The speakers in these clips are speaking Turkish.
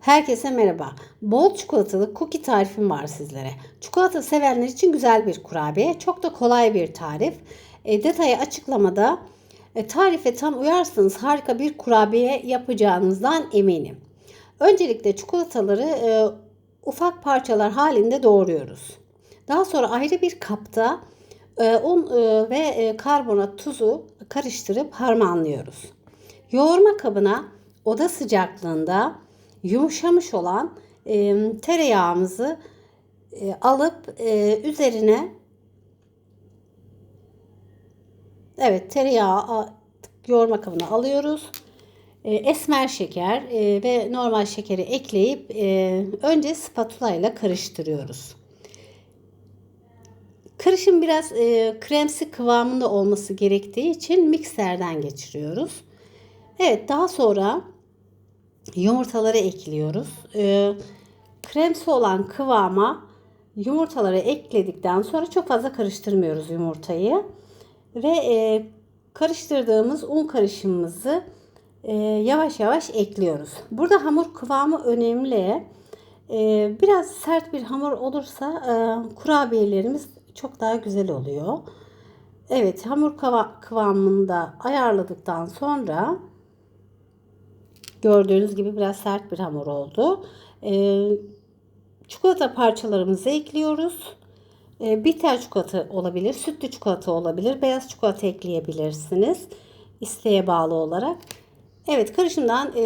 Herkese merhaba. Bol çikolatalı cookie tarifim var sizlere. Çikolata sevenler için güzel bir kurabiye. Çok da kolay bir tarif. E, detayı açıklamada e, tarife tam uyarsanız harika bir kurabiye yapacağınızdan eminim. Öncelikle çikolataları e, ufak parçalar halinde doğruyoruz. Daha sonra ayrı bir kapta e, un e, ve e, karbonat tuzu karıştırıp harmanlıyoruz. Yoğurma kabına oda sıcaklığında yumuşamış olan e, tereyağımızı e, alıp e, üzerine evet tereyağı yoğurma kabına alıyoruz. E, esmer şeker e, ve normal şekeri ekleyip e, önce spatula ile karıştırıyoruz. Karışım biraz e, kremsi kıvamında olması gerektiği için mikserden geçiriyoruz. Evet daha sonra yumurtaları ekliyoruz. E, kremsi olan kıvama yumurtaları ekledikten sonra çok fazla karıştırmıyoruz yumurtayı. Ve e, karıştırdığımız un karışımımızı e, yavaş yavaş ekliyoruz. Burada hamur kıvamı önemli. E, biraz sert bir hamur olursa e, kurabiyelerimiz çok daha güzel oluyor. Evet hamur kıva- kıvamında ayarladıktan sonra gördüğünüz gibi biraz sert bir hamur oldu. Ee, çikolata parçalarımızı ekliyoruz. Ee, bitter çikolata olabilir, sütlü çikolata olabilir, beyaz çikolata ekleyebilirsiniz. isteğe bağlı olarak. Evet karışımdan e,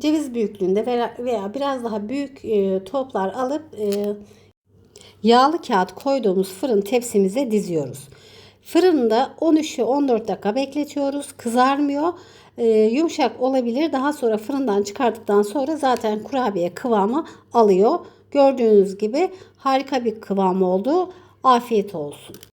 ceviz büyüklüğünde veya, veya biraz daha büyük e, toplar alıp e, yağlı kağıt koyduğumuz fırın tepsimize diziyoruz. Fırında 13-14 dakika bekletiyoruz. Kızarmıyor. Ee, yumuşak olabilir. Daha sonra fırından çıkardıktan sonra zaten kurabiye kıvamı alıyor. Gördüğünüz gibi harika bir kıvam oldu. Afiyet olsun.